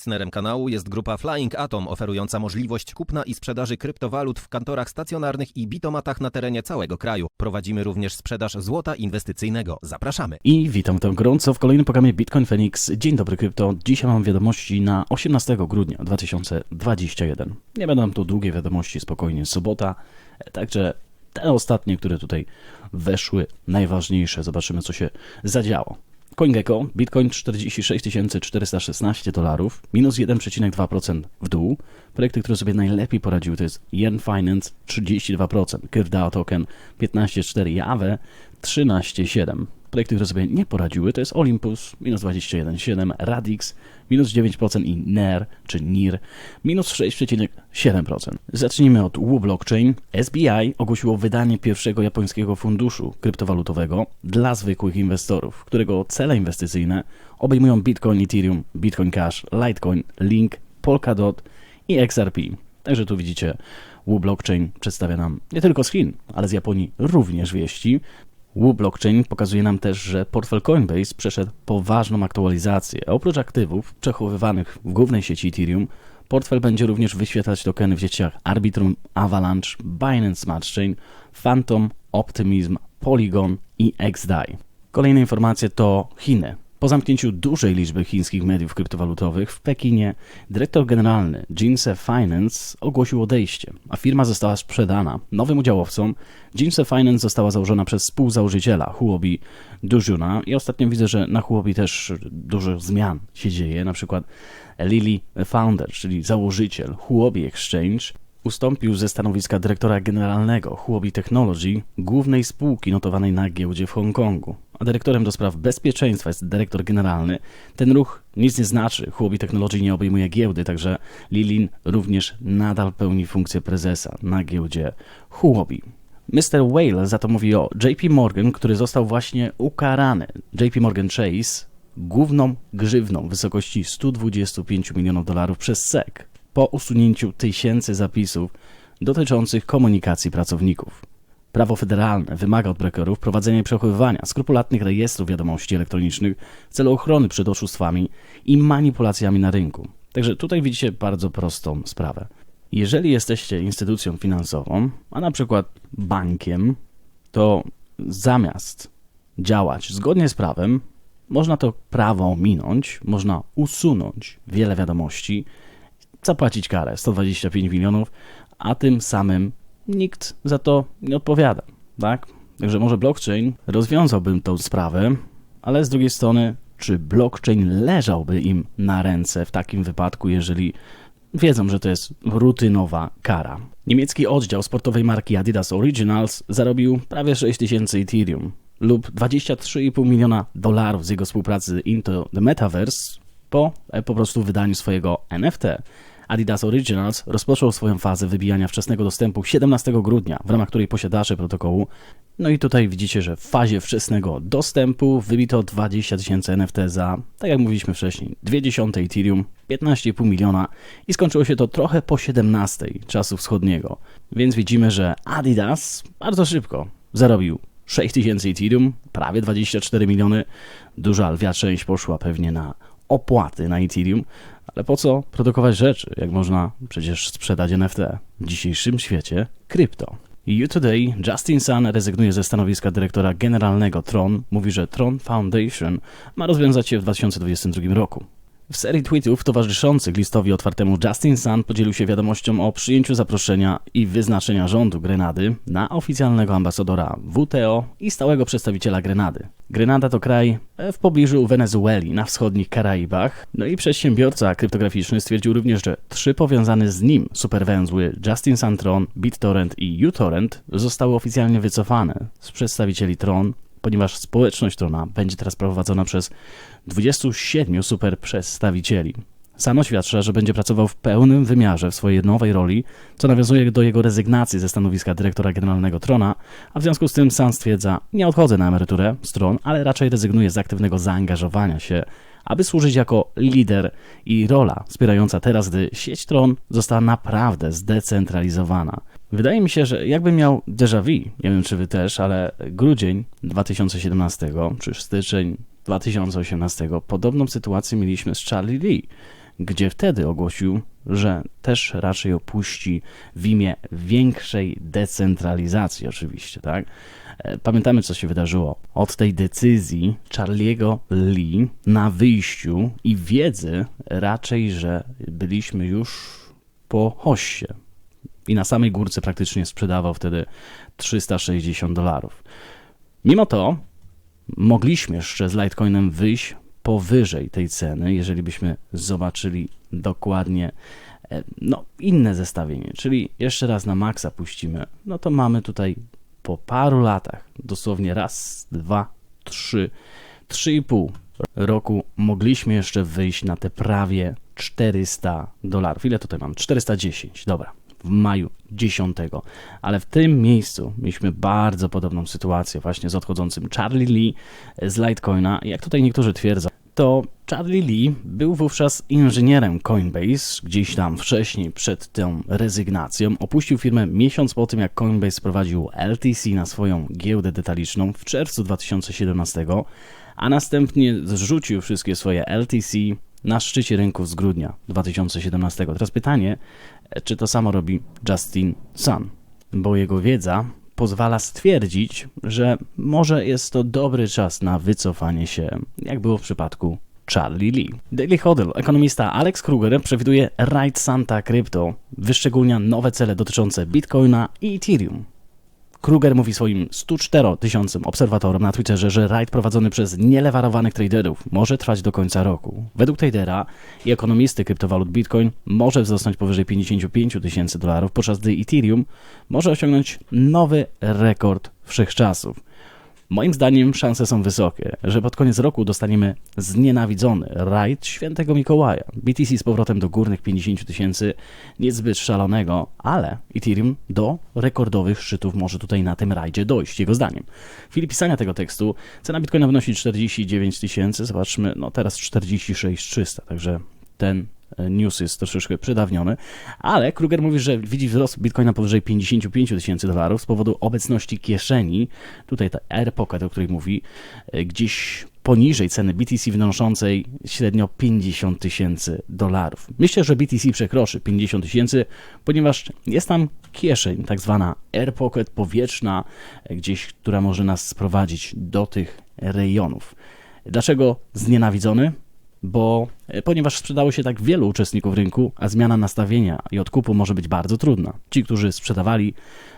Partnerem kanału jest grupa Flying Atom, oferująca możliwość kupna i sprzedaży kryptowalut w kantorach stacjonarnych i bitomatach na terenie całego kraju. Prowadzimy również sprzedaż złota inwestycyjnego. Zapraszamy. I witam tam gorąco w kolejnym programie Bitcoin Phoenix. Dzień dobry krypto. Dzisiaj mam wiadomości na 18 grudnia 2021. Nie będą to długie wiadomości, spokojnie sobota. Także te ostatnie, które tutaj weszły, najważniejsze. Zobaczymy, co się zadziało. CoinGecko, Bitcoin 46 416 dolarów, minus 1,2% w dół. Projekty, które sobie najlepiej poradziły to jest Yen Finance 32%, KirdDAO Token 15,4%, Jave 13,7%. Projekty, które sobie nie poradziły to jest Olympus minus 21,7%, Radix minus 9% i NER czy NIR minus 6,7%. Zacznijmy od Wu Blockchain. SBI ogłosiło wydanie pierwszego japońskiego funduszu kryptowalutowego dla zwykłych inwestorów, którego cele inwestycyjne obejmują Bitcoin, Ethereum, Bitcoin Cash, Litecoin, Link, Polkadot i XRP. Także tu widzicie, Wu Blockchain przedstawia nam nie tylko z Chin, ale z Japonii również wieści. Wu Blockchain pokazuje nam też, że portfel Coinbase przeszedł poważną aktualizację. Oprócz aktywów przechowywanych w głównej sieci Ethereum, portfel będzie również wyświetlać tokeny w sieciach Arbitrum, Avalanche, Binance Smart Chain, Phantom, Optimism, Polygon i XDAI. Kolejne informacje to Chiny. Po zamknięciu dużej liczby chińskich mediów kryptowalutowych w Pekinie, dyrektor generalny Jinse Finance ogłosił odejście, a firma została sprzedana nowym udziałowcom. Jinse Finance została założona przez współzałożyciela Huobi Dujuna i ostatnio widzę, że na Huobi też dużo zmian się dzieje, na przykład Lily Founder, czyli założyciel Huobi Exchange, ustąpił ze stanowiska dyrektora generalnego Huobi Technology, głównej spółki notowanej na giełdzie w Hongkongu. A dyrektorem do spraw bezpieczeństwa jest dyrektor generalny. Ten ruch nic nie znaczy. Huobi Technology nie obejmuje giełdy, także Lilin również nadal pełni funkcję prezesa na giełdzie Huobi. Mr. Whale za to mówi o JP Morgan, który został właśnie ukarany. JP Morgan Chase główną grzywną w wysokości 125 milionów dolarów przez SEC po usunięciu tysięcy zapisów dotyczących komunikacji pracowników. Prawo federalne wymaga od brokerów prowadzenia i przechowywania skrupulatnych rejestrów wiadomości elektronicznych w celu ochrony przed oszustwami i manipulacjami na rynku. Także tutaj widzicie bardzo prostą sprawę. Jeżeli jesteście instytucją finansową, a na przykład bankiem, to zamiast działać zgodnie z prawem, można to prawo minąć, można usunąć wiele wiadomości, zapłacić karę 125 milionów, a tym samym nikt za to nie odpowiada, tak? Także może blockchain rozwiązałbym tą sprawę, ale z drugiej strony, czy blockchain leżałby im na ręce w takim wypadku, jeżeli wiedzą, że to jest rutynowa kara? Niemiecki oddział sportowej marki Adidas Originals zarobił prawie 6000 Ethereum lub 23,5 miliona dolarów z jego współpracy Into the Metaverse po po prostu wydaniu swojego NFT. Adidas Originals rozpoczął swoją fazę wybijania wczesnego dostępu 17 grudnia, w ramach której posiadacze protokołu. No i tutaj widzicie, że w fazie wczesnego dostępu wybito 20 tysięcy NFT za, tak jak mówiliśmy wcześniej, 20 Ethereum, 15,5 miliona i skończyło się to trochę po 17 czasu wschodniego. Więc widzimy, że Adidas bardzo szybko zarobił 6000 Ethereum, prawie 24 miliony. Duża lwia część poszła pewnie na opłaty na Ethereum, ale po co produkować rzeczy, jak można przecież sprzedać NFT w dzisiejszym świecie krypto? You Today, Justin Sun rezygnuje ze stanowiska dyrektora generalnego Tron. Mówi, że Tron Foundation ma rozwiązać się w 2022 roku. W serii tweetów towarzyszących listowi otwartemu Justin Sun podzielił się wiadomością o przyjęciu zaproszenia i wyznaczenia rządu Grenady na oficjalnego ambasadora WTO i stałego przedstawiciela Grenady. Grenada to kraj w pobliżu Wenezueli, na wschodnich Karaibach. No i przedsiębiorca kryptograficzny stwierdził również, że trzy powiązane z nim superwęzły Justin Sun Tron, BitTorrent i uTorrent zostały oficjalnie wycofane z przedstawicieli Tron ponieważ społeczność Trona będzie teraz prowadzona przez 27 super przedstawicieli. Sam oświadcza, że będzie pracował w pełnym wymiarze w swojej nowej roli, co nawiązuje do jego rezygnacji ze stanowiska dyrektora generalnego Trona, a w związku z tym sam stwierdza, nie odchodzę na emeryturę z Tron, ale raczej rezygnuję z aktywnego zaangażowania się, aby służyć jako lider i rola wspierająca teraz, gdy sieć Tron została naprawdę zdecentralizowana. Wydaje mi się, że jakbym miał déjà vu, nie wiem czy wy też, ale grudzień 2017 czy styczeń 2018 podobną sytuację mieliśmy z Charlie Lee. gdzie wtedy ogłosił, że też raczej opuści w imię większej decentralizacji, oczywiście, tak? E, Pamiętamy, co się wydarzyło od tej decyzji Charliego Lee na wyjściu i wiedzy raczej, że byliśmy już po hoście. I na samej górce praktycznie sprzedawał wtedy 360 dolarów. Mimo to mogliśmy jeszcze z Litecoinem wyjść powyżej tej ceny, jeżeli byśmy zobaczyli dokładnie e, no, inne zestawienie. Czyli jeszcze raz na maksa puścimy, no to mamy tutaj po paru latach, dosłownie raz, dwa, trzy, trzy i pół roku mogliśmy jeszcze wyjść na te prawie 400 dolarów. Ile tutaj mam? 410, dobra. W maju 10. Ale w tym miejscu mieliśmy bardzo podobną sytuację właśnie z odchodzącym Charlie Lee z Litecoina. Jak tutaj niektórzy twierdzą, to Charlie Lee był wówczas inżynierem Coinbase, gdzieś tam wcześniej przed tą rezygnacją. Opuścił firmę miesiąc po tym, jak Coinbase sprowadził LTC na swoją giełdę detaliczną w czerwcu 2017, a następnie zrzucił wszystkie swoje LTC na szczycie rynku z grudnia 2017. Teraz pytanie, czy to samo robi Justin Sun, bo jego wiedza pozwala stwierdzić, że może jest to dobry czas na wycofanie się, jak było w przypadku Charlie Lee. Daily Hodl, ekonomista Alex Kruger przewiduje Right Santa Crypto, wyszczególnia nowe cele dotyczące Bitcoina i Ethereum. Kruger mówi swoim 104 tysiącom obserwatorom na Twitterze, że rajd prowadzony przez nielewarowanych traderów może trwać do końca roku. Według tradera i ekonomisty kryptowalut Bitcoin może wzrosnąć powyżej 55 tysięcy dolarów, podczas gdy Ethereum może osiągnąć nowy rekord wszechczasów. Moim zdaniem szanse są wysokie, że pod koniec roku dostaniemy znienawidzony rajd świętego Mikołaja. BTC z powrotem do górnych 50 tysięcy, niezbyt szalonego, ale Ethereum do rekordowych szczytów może tutaj na tym rajdzie dojść, jego zdaniem. W chwili pisania tego tekstu cena Bitcoina wynosi 49 tysięcy, zobaczmy, no teraz 46 300, także ten news jest troszeczkę przedawniony, ale Kruger mówi, że widzi wzrost Bitcoina powyżej 55 tysięcy dolarów z powodu obecności kieszeni, tutaj ta Air Pocket, o której mówi, e, gdzieś poniżej ceny BTC wynoszącej średnio 50 tysięcy dolarów. Myślę, że BTC przekroczy 50 tysięcy, ponieważ jest tam kieszeń, tak zwana Air Pocket powietrzna, e, gdzieś, która może nas sprowadzić do tych rejonów. Dlaczego znienawidzony? Bo e, ponieważ sprzedało się tak wielu uczestników rynku, a zmiana nastawienia i odkupu może być bardzo trudna. Ci, którzy sprzedawali,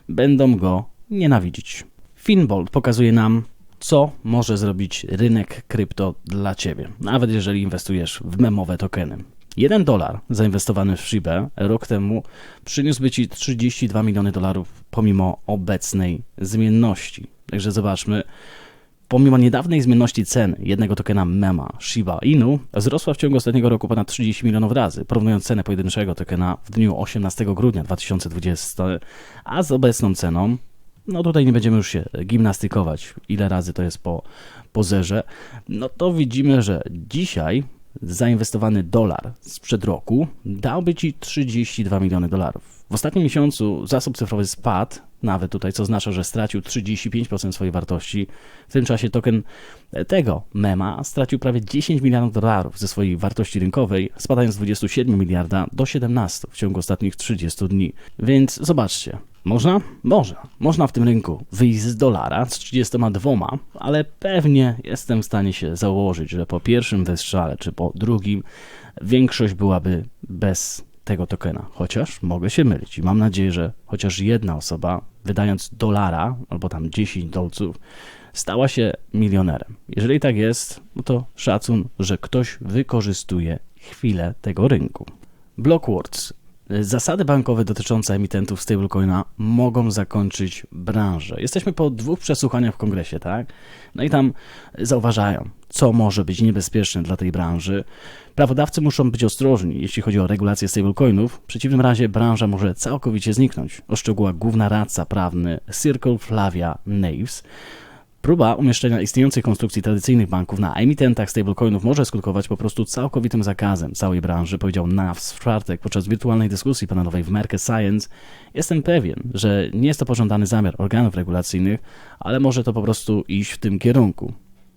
będą go nienawidzić. Finbold pokazuje nam, co może zrobić rynek krypto dla Ciebie, nawet jeżeli inwestujesz w memowe tokeny. 1 dolar zainwestowany w Shiba rok temu przyniósłby Ci 32 miliony dolarów pomimo obecnej zmienności. Także zobaczmy, Pomimo niedawnej zmienności cen jednego tokena MEMA Shiba Inu wzrosła w ciągu ostatniego roku ponad 30 milionów razy, porównując cenę pojedynczego tokena w dniu 18 grudnia 2020, a z obecną ceną, no tutaj nie będziemy już się gimnastykować, ile razy to jest po, po zerze, no to widzimy, że dzisiaj zainwestowany dolar sprzed roku dałby Ci 32 miliony dolarów. W ostatnim miesiącu zasób cyfrowy spadł, nawet tutaj, co oznacza, że stracił 35% swojej wartości. W tym czasie token tego mema stracił prawie 10 miliardów dolarów ze swojej wartości rynkowej, spadając z 27 miliarda do 17 w ciągu ostatnich 30 dni. Więc zobaczcie, można? Można. Można w tym rynku wyjść z dolara z 32, ale pewnie jestem w stanie się założyć, że po pierwszym wystrzale czy po drugim większość byłaby bez tego tokena. Chociaż mogę się mylić i mam nadzieję, że chociaż jedna osoba, wydając dolara albo tam 10 dolców, stała się milionerem. Jeżeli tak jest, no to szacun, że ktoś wykorzystuje chwilę tego rynku. Blockwords Zasady bankowe dotyczące emitentów stablecoina mogą zakończyć branżę. Jesteśmy po dwóch przesłuchaniach w kongresie, tak? No i tam zauważają, co może być niebezpieczne dla tej branży. Prawodawcy muszą być ostrożni, jeśli chodzi o regulację stablecoinów. W przeciwnym razie branża może całkowicie zniknąć. Oszczegóła główna radca prawny Circle Flavia Naves. Próba umieszczenia istniejących konstrukcji tradycyjnych banków na emitentach stablecoinów może skutkować po prostu całkowitym zakazem całej branży, powiedział Navs w czwartek podczas wirtualnej dyskusji panelowej w Merck Science. Jestem pewien, że nie jest to pożądany zamiar organów regulacyjnych, ale może to po prostu iść w tym kierunku.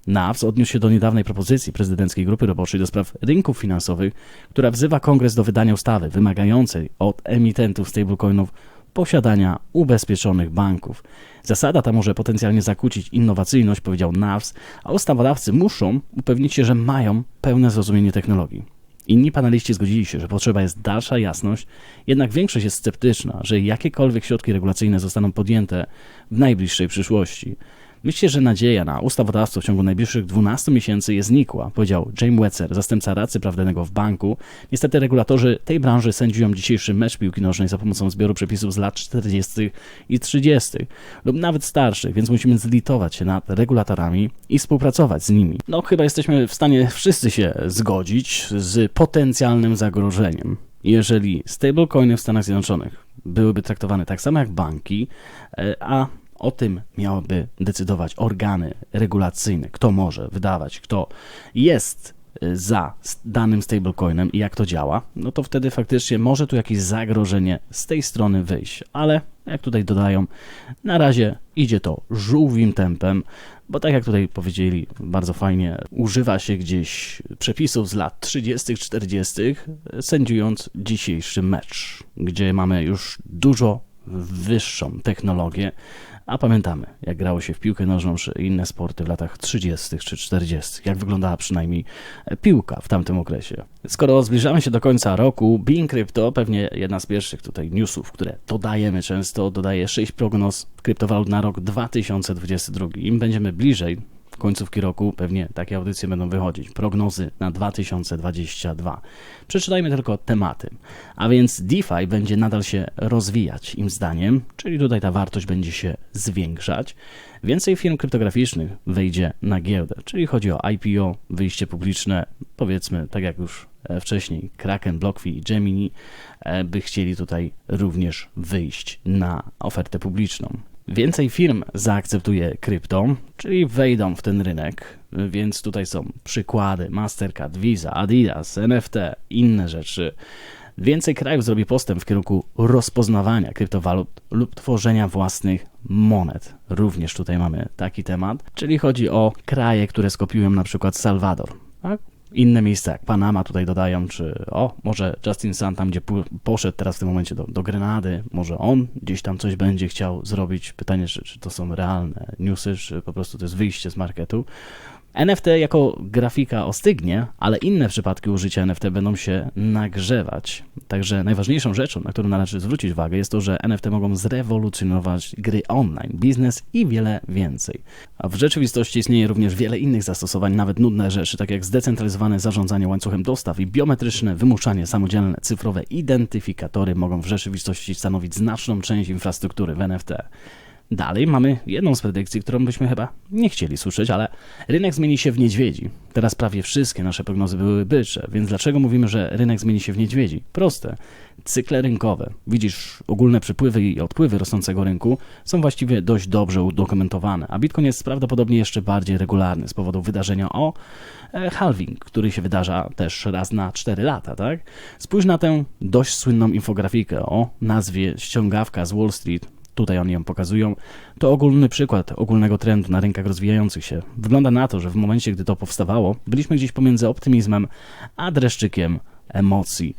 NAWS odniósł się do niedawnej propozycji prezydenckiej grupy roboczej do spraw rynków finansowych, która wzywa kongres do wydania ustawy wymagającej od emitentów stablecoinów posiadania ubezpieczonych banków. Zasada ta może potencjalnie zakłócić innowacyjność, powiedział NAWS, a ustawodawcy muszą upewnić się, że mają pełne zrozumienie technologii. Inni paneliści zgodzili się, że potrzeba jest dalsza jasność, jednak większość jest sceptyczna, że jakiekolwiek środki regulacyjne zostaną podjęte w najbliższej przyszłości. Myślę, że nadzieja na ustawodawstwo w ciągu najbliższych 12 miesięcy jest znikła, powiedział James Wetzer, zastępca radcy prawnego w banku. Niestety regulatorzy tej branży sędziują dzisiejszy mecz piłki nożnej za pomocą zbioru przepisów z lat 40. i 30. lub nawet starszych, więc musimy zlitować się nad regulatorami i współpracować z nimi. No chyba jesteśmy w stanie wszyscy się zgodzić z potencjalnym zagrożeniem. Jeżeli stablecoiny w Stanach Zjednoczonych byłyby traktowane tak samo jak banki, e, a o tym miałyby decydować organy regulacyjne, kto może wydawać, kto jest y, za danym stablecoinem i jak to działa, no to wtedy faktycznie może tu jakieś zagrożenie z tej strony wyjść. Ale jak tutaj dodają, na razie idzie to żółwim tempem, bo tak jak tutaj powiedzieli bardzo fajnie, używa się gdzieś przepisów z lat 30., 40., sędziując dzisiejszy mecz, gdzie mamy już dużo wyższą technologię, a pamiętamy, jak grało się w piłkę nożną czy inne sporty w latach 30. czy 40., jak wyglądała przynajmniej piłka w tamtym okresie. Skoro zbliżamy się do końca roku, Being Crypto, pewnie jedna z pierwszych tutaj newsów, które dodajemy często, dodaje 6 prognoz kryptowalut na rok 2022. Im będziemy bliżej końcówki roku, pewnie takie audycje będą wychodzić. Prognozy na 2022. Przeczytajmy tylko tematy. A więc DeFi będzie nadal się rozwijać, im zdaniem, czyli tutaj ta wartość będzie się zwiększać. Więcej firm kryptograficznych wejdzie na giełdę, czyli chodzi o IPO, wyjście publiczne, powiedzmy, tak jak już e, wcześniej, Kraken, BlockFi i Gemini e, by chcieli tutaj również wyjść na ofertę publiczną. Więcej firm zaakceptuje krypto, czyli wejdą w ten rynek, więc tutaj są przykłady Mastercard, Visa, Adidas, NFT, inne rzeczy. Więcej krajów zrobi postęp w kierunku rozpoznawania kryptowalut lub tworzenia własnych monet. Również tutaj mamy taki temat, czyli chodzi o kraje, które skopiują na przykład Salwador. Tak? Inne miejsca jak Panama tutaj dodają, czy o, może Justin Sun tam, gdzie poszedł teraz w tym momencie do, do Grenady, może on gdzieś tam coś będzie chciał zrobić. Pytanie, czy, czy to są realne newsy, czy po prostu to jest wyjście z marketu. NFT jako grafika ostygnie, ale inne przypadki użycia NFT będą się nagrzewać. Także najważniejszą rzeczą, na którą należy zwrócić uwagę, jest to, że NFT mogą zrewolucjonować gry online, biznes i wiele więcej. A w rzeczywistości istnieje również wiele innych zastosowań, nawet nudne rzeczy, tak jak zdecentralizowane zarządzanie łańcuchem dostaw i biometryczne wymuszanie samodzielne cyfrowe identyfikatory mogą w rzeczywistości stanowić znaczną część infrastruktury w NFT. Dalej mamy jedną z predykcji, którą byśmy chyba nie chcieli słyszeć, ale rynek zmieni się w niedźwiedzi. Teraz prawie wszystkie nasze prognozy były bycze, więc dlaczego mówimy, że rynek zmieni się w niedźwiedzi? Proste. Cykle rynkowe. Widzisz, ogólne przypływy i odpływy rosnącego rynku są właściwie dość dobrze udokumentowane, a Bitcoin jest prawdopodobnie jeszcze bardziej regularny z powodu wydarzenia o e, halving, który się wydarza też raz na 4 lata, tak? Spójrz na tę dość słynną infografikę o nazwie ściągawka z Wall Street, tutaj oni ją pokazują, to ogólny przykład ogólnego trendu na rynkach rozwijających się. Wygląda na to, że w momencie, gdy to powstawało, byliśmy gdzieś pomiędzy optymizmem a dreszczykiem emocji.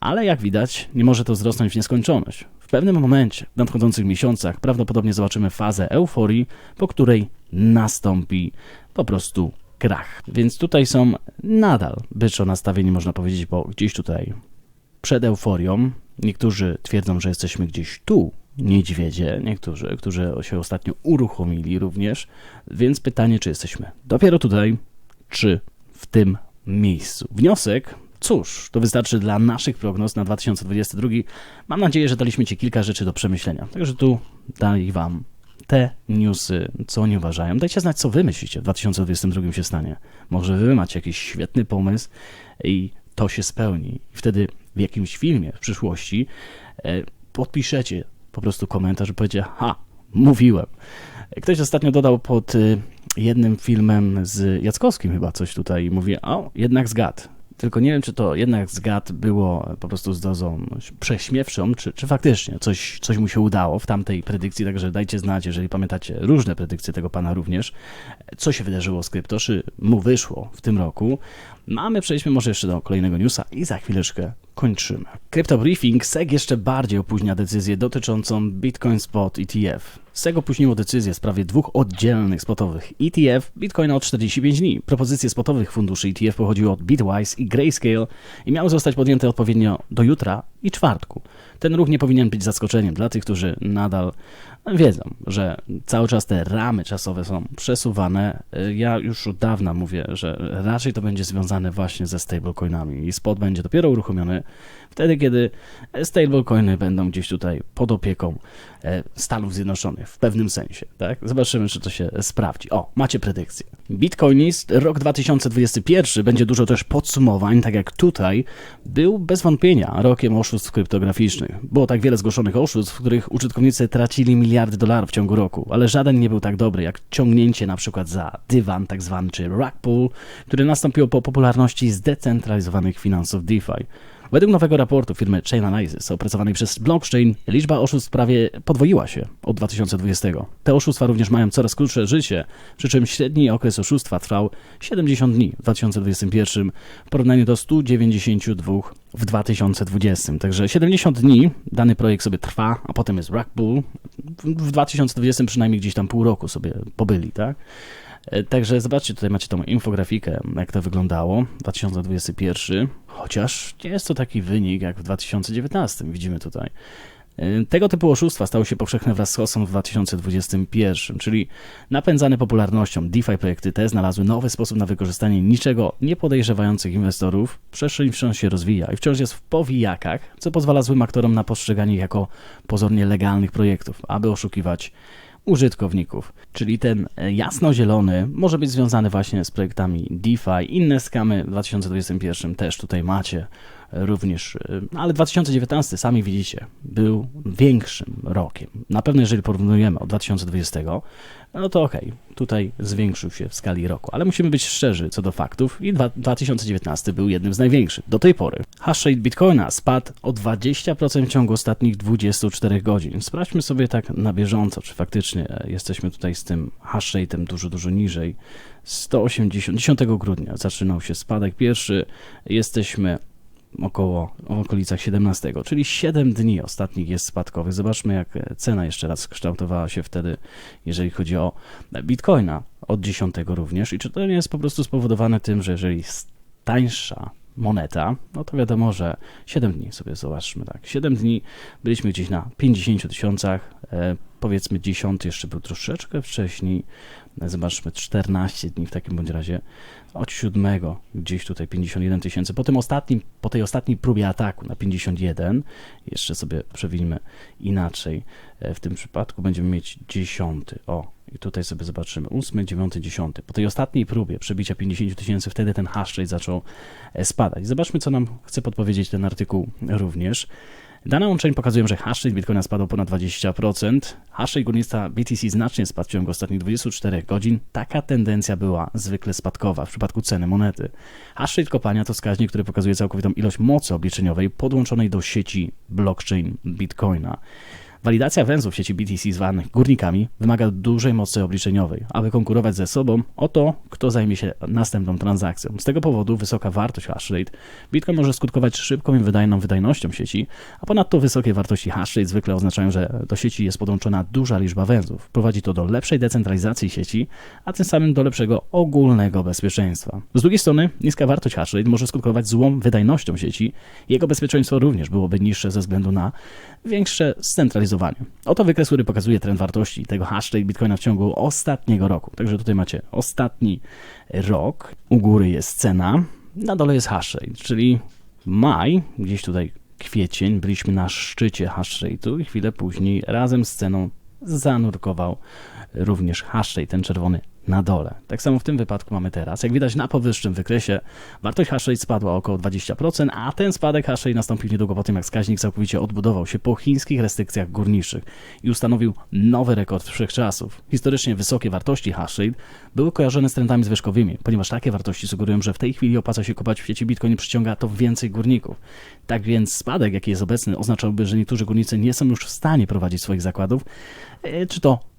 Ale jak widać, nie może to wzrosnąć w nieskończoność. W pewnym momencie, w nadchodzących miesiącach, prawdopodobnie zobaczymy fazę euforii, po której nastąpi po prostu krach. Więc tutaj są nadal byczo nastawieni, można powiedzieć, bo gdzieś tutaj przed euforią. Niektórzy twierdzą, że jesteśmy gdzieś tu, niedźwiedzie, niektórzy, którzy się ostatnio uruchomili również. Więc pytanie, czy jesteśmy dopiero tutaj, czy w tym miejscu. Wniosek, cóż, to wystarczy dla naszych prognoz na 2022. Mam nadzieję, że daliśmy Ci kilka rzeczy do przemyślenia. Także tu dali Wam te newsy, co oni uważają. Dajcie znać, co Wy myślicie w 2022 się stanie. Może Wy macie jakiś świetny pomysł i to się spełni. Wtedy w jakimś filmie w przyszłości e, podpiszecie po prostu komentarz powiecie, ha, mówiłem. Ktoś ostatnio dodał pod y, jednym filmem z Jackowskim chyba coś tutaj i mówi, o, jednak zgadł. Tylko nie wiem, czy to jednak z GAT było po prostu z dozą prześmiewczą, czy, czy faktycznie coś, coś mu się udało w tamtej predykcji, także dajcie znać, jeżeli pamiętacie różne predykcje tego pana również, co się wydarzyło z krypto, czy mu wyszło w tym roku. Mamy, przejdźmy może jeszcze do kolejnego newsa i za chwileczkę kończymy. Crypto Briefing SEC jeszcze bardziej opóźnia decyzję dotyczącą Bitcoin Spot ETF. SEC opóźniło decyzję w sprawie dwóch oddzielnych spotowych ETF Bitcoina o 45 dni. Propozycje spotowych funduszy ETF pochodziły od Bitwise i Grayscale i miały zostać podjęte odpowiednio do jutra i czwartku. Ten ruch nie powinien być zaskoczeniem dla tych, którzy nadal wiedzą, że cały czas te ramy czasowe są przesuwane. Ja już od dawna mówię, że raczej to będzie związane właśnie ze stablecoinami i spot będzie dopiero uruchomiony wtedy, kiedy stablecoiny będą gdzieś tutaj pod opieką Stanów Zjednoczonych w pewnym sensie. Tak? Zobaczymy, czy to się sprawdzi. O, macie predykcję. Bitcoinist rok 2021 będzie dużo też podsumowań, tak jak tutaj był bez wątpienia rokiem oszustw kryptograficznych. Było tak wiele zgłoszonych oszustw, w których użytkownicy tracili miliardy dolarów w ciągu roku, ale żaden nie był tak dobry jak ciągnięcie na przykład za dywan, tak zwany czy rug pull, który nastąpiło po popularności zdecentralizowanych finansów DeFi. Według nowego raportu firmy Chain Analysis opracowanej przez Blockchain liczba oszustw prawie podwoiła się od 2020. Te oszustwa również mają coraz krótsze życie, przy czym średni okres oszustwa trwał 70 dni w 2021 w porównaniu do 192 w 2020. Także 70 dni dany projekt sobie trwa, a potem jest rug pull. W 2020 przynajmniej gdzieś tam pół roku sobie pobyli, tak? E, Także zobaczcie, tutaj macie tą infografikę, jak to wyglądało 2021, chociaż nie jest to taki wynik jak w 2019, widzimy tutaj. E, Tego typu oszustwa stały się powszechne wraz z HOSem w 2021, czyli napędzane popularnością DeFi projekty te znalazły nowy sposób na wykorzystanie niczego nie podejrzewających inwestorów. Przestrzeń wciąż się rozwija i wciąż jest w powijakach, co pozwala złym aktorom na postrzeganie ich jako pozornie legalnych projektów, aby oszukiwać użytkowników. Czyli ten e, jasno-zielony może być związany właśnie z projektami DeFi. Inne skamy w 2021 też tutaj macie również, e, ale 2019 sami widzicie, był większym rokiem. Na pewno jeżeli porównujemy od 2020, no to okej, tutaj zwiększył się w skali roku, ale musimy być szczerzy co do faktów i dwa- 2019 był jednym z największych do tej pory. Hashrate Bitcoina spadł o 20% w ciągu ostatnich 24 godzin. Sprawdźmy sobie tak na bieżąco, czy faktycznie e, jesteśmy tutaj z tym hashrate'em dużo, dużo niżej. 180, 10 grudnia zaczynał się spadek pierwszy, jesteśmy około w okolicach 17, czyli 7 dni ostatnich jest spadkowych. Zobaczmy, jak cena jeszcze raz kształtowała się wtedy, jeżeli chodzi o bitcoina od 10 również. I czy to nie jest po prostu spowodowane tym, że jeżeli tańsza moneta, no to wiadomo, że 7 dni sobie zobaczmy tak. 7 dni byliśmy gdzieś na 50 tysiącach, e, powiedzmy 10 jeszcze był troszeczkę wcześniej. Zobaczmy 14 dni w takim bądź razie od 7 gdzieś tutaj 51 tysięcy. Po tym ostatnim, po tej ostatniej próbie ataku na 51, jeszcze sobie przewinimy inaczej. E, W tym przypadku będziemy mieć 10. O, i tutaj sobie zobaczymy 8, 9, 10. Po tej ostatniej próbie przebicia 50 tysięcy, wtedy ten hash rate zaczął e, spadać. Zobaczmy, co nam chce podpowiedzieć ten artykuł również. Dane on-chain pokazują, że hashrate Bitcoina spadł ponad 20%. Hashrate górnictwa BTC znacznie spadł w ciągu ostatnich 24 godzin. Taka tendencja była zwykle spadkowa w przypadku ceny monety. Hashrate kopania to wskaźnik, który pokazuje całkowitą ilość mocy obliczeniowej podłączonej do sieci blockchain Bitcoina. Walidacja węzłów sieci BTC zwanych górnikami wymaga dużej mocy obliczeniowej, aby konkurować ze sobą o to, kto zajmie się następną transakcją. Z tego powodu wysoka wartość hashrate Bitcoin może skutkować szybką i wydajną wydajnością sieci, a ponadto wysokie wartości hashrate zwykle oznaczają, że do sieci jest podłączona duża liczba węzłów. Prowadzi to do lepszej decentralizacji sieci, a tym samym do lepszego ogólnego bezpieczeństwa. Z drugiej strony niska wartość hashrate może skutkować złą wydajnością sieci. Jego bezpieczeństwo również byłoby niższe ze względu na większe scentralizowanie. Oto wykres, który pokazuje trend wartości tego hashrate Bitcoina w ciągu ostatniego roku. Także tutaj macie ostatni rok. U góry jest cena, na dole jest hashrate, czyli maj, gdzieś tutaj kwiecień, byliśmy na szczycie hashrate'u i chwilę później razem z ceną zanurkował również hashrate, ten czerwony na dole. Tak samo w tym wypadku mamy teraz. Jak widać na powyższym wykresie wartość hashrate spadła około 20%, a ten spadek hashrate nastąpił niedługo po tym, jak wskaźnik całkowicie odbudował się po chińskich restrykcjach górniczych i ustanowił nowy rekord wszechczasów. Historycznie wysokie wartości hashrate były kojarzone z trendami zwyżkowymi, ponieważ takie wartości sugerują, że w tej chwili opłaca się kopać w sieci Bitcoin i przyciąga to więcej górników. Tak więc spadek, jaki jest obecny, oznaczałby, że niektórzy górnicy nie są już w stanie prowadzić swoich zakładów, e, czy to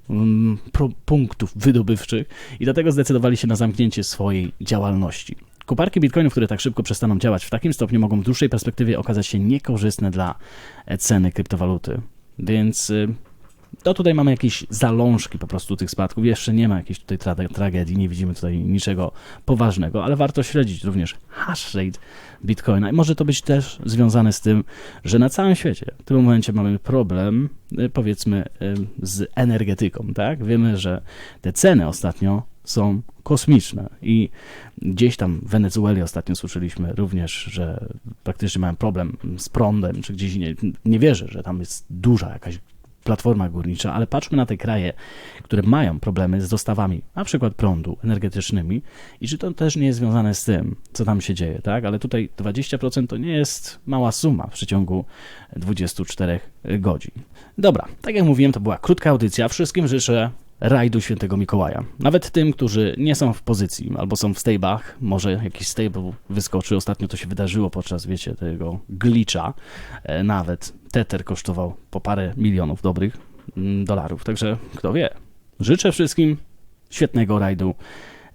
punktów wydobywczych i dlatego zdecydowali się na zamknięcie swojej działalności. Kuparki bitcoinów, które tak szybko przestaną działać w takim stopniu, mogą w dłuższej perspektywie okazać się niekorzystne dla e, ceny kryptowaluty. Więc to tutaj mamy jakieś zalążki po prostu tych spadków. Jeszcze nie ma jakiejś tutaj tra- tragedii, nie widzimy tutaj niczego poważnego, ale warto śledzić również hash rate Bitcoina. I może to być też związane z tym, że na całym świecie w tym momencie mamy problem, y, powiedzmy, y, z energetyką, tak? Wiemy, że te ceny ostatnio są kosmiczne i gdzieś tam w Wenezueli ostatnio słyszeliśmy również, że praktycznie mają problem z prądem, czy gdzieś nie, nie wierzę, że tam jest duża jakaś platforma górnicza, ale patrzmy na te kraje, które mają problemy z dostawami, na przykład prądu energetycznymi i czy to też nie jest związane z tym, co tam się dzieje, tak? Ale tutaj 20% to nie jest mała suma w przeciągu 24 godzin. Dobra, tak jak mówiłem, to była krótka audycja. Wszystkim życzę rajdu świętego Mikołaja. Nawet tym, którzy nie są w pozycji albo są w stabach, może jakiś stable wyskoczy. Ostatnio to się wydarzyło podczas, wiecie, tego glitcha. E, Nawet Tether kosztował po parę milionów dobrych mm, dolarów. Także kto wie. Życzę wszystkim świetnego rajdu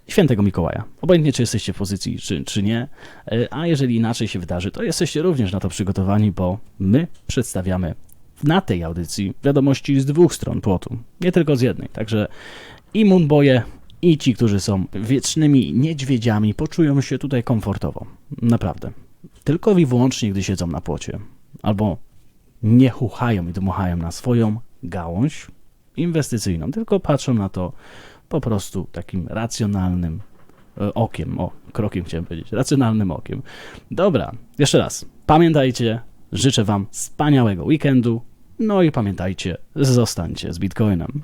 świętego Mikołaja. Obojętnie, czy jesteście w pozycji, czy, czy nie. E, A jeżeli inaczej się wydarzy, to jesteście również na to przygotowani, bo my przedstawiamy na tej audycji wiadomości z dwóch stron płotu, nie tylko z jednej. Także i Moonboye, i ci, którzy są wiecznymi niedźwiedziami, poczują się tutaj komfortowo. Naprawdę. Tylko i wyłącznie, gdy siedzą na płocie. Albo nie chuchają i dmuchają na swoją gałąź inwestycyjną, tylko patrzą na to po prostu takim racjonalnym e, okiem. O, krokiem chciałem powiedzieć. Racjonalnym okiem. Dobra, jeszcze raz. Pamiętajcie, życzę Wam wspaniałego weekendu. No i pamiętajcie, zostańcie z Bitcoinem.